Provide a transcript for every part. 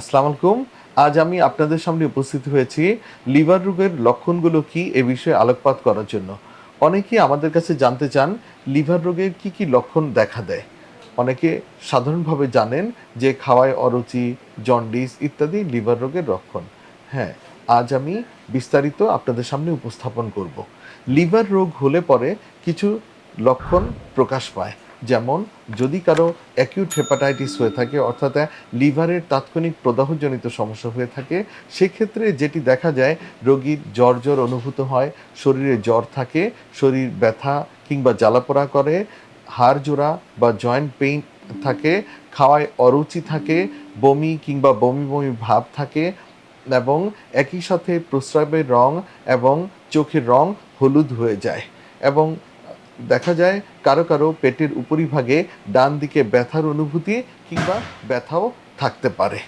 আসসালামু আলাইকুম। আজ আমি আপনাদের সামনে উপস্থিত হয়েছি লিভার রোগের লক্ষণগুলো কি এ বিষয়ে আলোকপাত করার জন্য। অনেকেই আমাদের কাছে জানতে চান লিভার রোগের কি কি লক্ষণ দেখা দেয়। অনেকে সাধারণভাবে জানেন যে খাওয়ায় অরুচি, জন্ডিস ইত্যাদি লিভার রোগের লক্ষণ। হ্যাঁ আজ আমি বিস্তারিত আপনাদের সামনে উপস্থাপন করব। লিভার রোগ হলে পরে কিছু লক্ষণ প্রকাশ পায়। যেমন, যদি কারও অ্যাকিউট হেপাটাইটিস হয়ে থাকে, অর্থাৎ লিভারের তাৎক্ষণিক প্রদাহজনিত সমস্যা হয়ে থাকে, সেক্ষেত্রে যেটি দেখা যায়, রোগীর জ্বর জ্বর অনুভূত হয়, শরীরে জ্বর থাকে, শরীর ব্যথা কিংবা জ্বালাপোড়া করে, হাড় জোড়া বা জয়েন্ট পেইন থাকে, খাওয়ায় অরুচি থাকে, বমি কিংবা বমি বমি ভাব থাকে এবং একই সাথে প্রস্রাবের রং এবং চোখের রং হলুদ হয়ে যায় এবং দেখা যায় কারও কারও পেটের উপরিভাগে ডান দিকে ব্যথার অনুভূতি কিংবা ব্যথাও থাকতে পারে।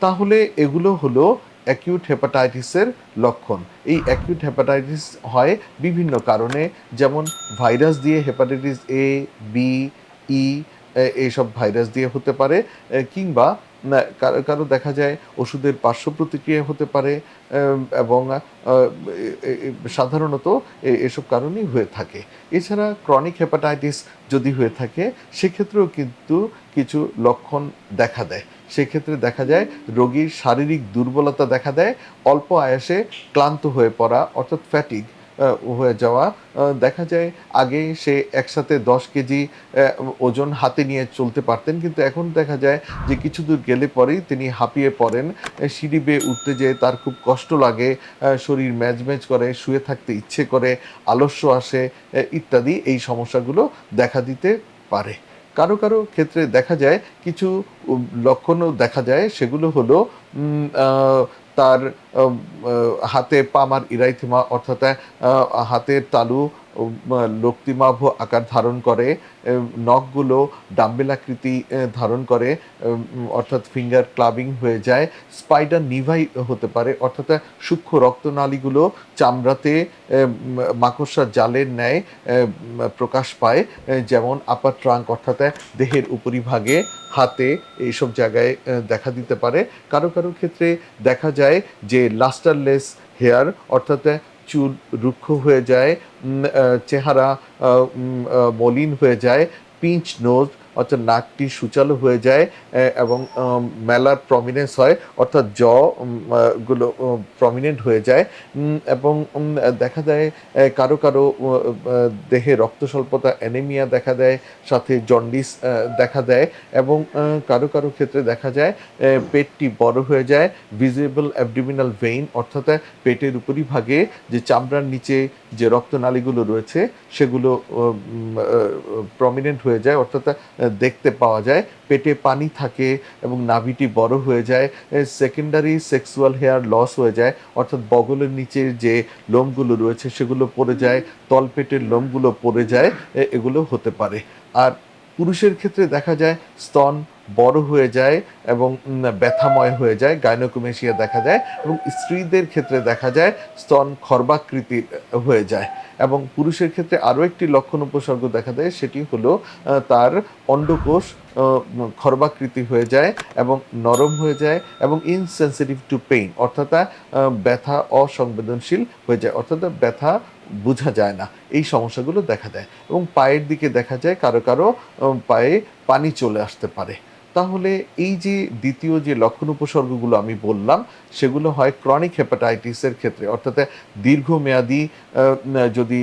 তাহলে এগুলো হলো অ্যাকিউট হেপাটাইটিসের লক্ষণ। এই অ্যাকিউট হেপাটাইটিস হয় বিভিন্ন কারণে, যেমন ভাইরাস দিয়ে হেপাটাইটিস এ বি ই এইসব ভাইরাস দিয়ে হতে পারে কিংবা না, কারও কারও দেখা যায় ওষুধের পার্শ্ব প্রতিক্রিয়া হতে পারে এবং সাধারণত এসব কারণেই হয়ে থাকে। এছাড়া ক্রনিক হেপাটাইটিস যদি হয়ে থাকে সেক্ষেত্রেও কিন্তু কিছু লক্ষণ দেখা দেয়। সেক্ষেত্রে দেখা যায় রোগীর শারীরিক দুর্বলতা দেখা দেয় অল্প আয়াসে ক্লান্ত হয়ে পড়া অর্থাৎ ফ্যাটিক হয়ে যাওয়া। দেখা যায় আগে সে একসাথে দশ কেজি ওজন হাতে নিয়ে চলতে পারতেন, কিন্তু এখন দেখা যায় যে কিছু দূর গেলে পরেই তিনি হাঁপিয়ে পড়েন। সিঁড়ি বেয়ে উঠতে যেয়ে তার খুব কষ্ট লাগে শরীর ম্যাজম্যাজ করে, শুয়ে থাকতে ইচ্ছে করে, আলস্য আসে ইত্যাদি। এই সমস্যাগুলো দেখা দিতে পারে। কারও কারও ক্ষেত্রে দেখা যায়, কিছু লক্ষণও দেখা যায়। সেগুলো হলো তার হাতে পামার ইরাইথিমা অর্থাৎ হাতের তালু লক্তিমাভ আকার ধারণ করে নখগুলো ডাম্বেল আকৃতি ধারণ করে অর্থাৎ ফিঙ্গার ক্লাবিং হয়ে যায়। স্পাইডার নিভাই হতে পারে, অর্থাৎ সূক্ষ্ম রক্তনালীগুলো চামড়াতে মাকড়সার জালের ন্যায় প্রকাশ পায় যেমন আপার ট্রাঙ্ক অর্থাৎ দেহের উপরিভাগে, হাতে এইসব জায়গায় দেখা দিতে পারে। কারও কারও ক্ষেত্রে দেখা যায় যে লাস্টারলেস হেয়ার অর্থাৎ চুল রুক্ষ হয়ে যায় চেহারা মলিন হয়ে যায় পিঞ্চ নোজ অর্থাৎ নাকটি সুচালো হয়ে যায় এবং মেলার প্রমিনেন্স হয়, অর্থাৎ জ গুলো প্রমিনেন্ট হয়ে যায়। এবং দেখা যায় কারও কারও দেহে রক্ত স্বল্পতা অ্যানেমিয়া দেখা দেয়, সাথে জন্ডিস দেখা দেয়, এবং কারও কারও ক্ষেত্রে দেখা যায় পেটটি বড় হয়ে যায় ভিজিবল অ্যাবডোমিনাল ভেইন অর্থাৎ পেটের উপরিভাগে যে চামড়ার নিচে যে রক্তনালীগুলো রয়েছে, সেগুলো প্রমিনেন্ট হয়ে যায়, অর্থাৎ দেখতে পাওয়া যায়, পেটে পানি থাকে এবং নাভিটি বড় হয়ে যায় সেকেন্ডারি সেক্সুয়াল হেয়ার লস হয়ে যায়, অর্থাৎ বগলের নিচে যে লোমগুলো রয়েছে সেগুলো পড়ে যায়, তলপেটের লোমগুলো পড়ে যায় এগুলো হতে পারে। আর পুরুষের ক্ষেত্রে দেখা যায়, স্তন বড় হয়ে যায় এবং ব্যথাময় হয়ে যায় গাইনোকোমেশিয়া দেখা যায় এবং স্ত্রীদের ক্ষেত্রে দেখা যায় স্তন খর্বাকৃতির হয়ে যায়। এবং পুরুষের ক্ষেত্রে আরও একটি লক্ষণ উপসর্গ দেখা দেয়, সেটি হলো তার অন্ডকোষ খর্বাকৃতি হয়ে যায় এবং নরম হয়ে যায় এবং ইনসেন্সিটিভ টু পেইন অর্থাৎ ব্যথা অসংবেদনশীল হয়ে যায়, অর্থাৎ, ব্যথা বোঝা যায় না। এই সমস্যাগুলো দেখা দেয় এবং পায়ের দিকে দেখা যায়, কারও কারও পায়ে পানি চলে আসতে পারে। তাহলে এই যে দ্বিতীয় যে লক্ষণ উপসর্গগুলো আমি বললাম, সেগুলো হয় ক্রনিক হেপাটাইটিসের ক্ষেত্রে। অর্থাৎ দীর্ঘমেয়াদী যদি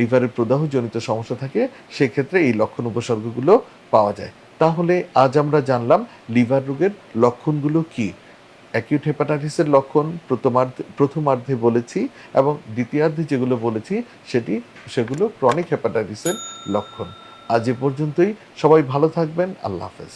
লিভারের প্রদাহজনিত সমস্যা থাকে, সেক্ষেত্রে এই লক্ষণ উপসর্গগুলো পাওয়া যায়। তাহলে আজ আমরা জানলাম লিভার রোগের লক্ষণগুলো কি। অ্যাকিউট হেপাটাইটিসের লক্ষণ প্রথমার্ধে প্রথমার্ধে বলেছি এবং দ্বিতীয়ার্ধে যেগুলো বলেছি, সেটি, সেগুলো ক্রনিক হেপাটাইটিসের লক্ষণ। আজ এ পর্যন্তই। সবাই ভালো থাকবেন। আল্লাহ হাফেজ।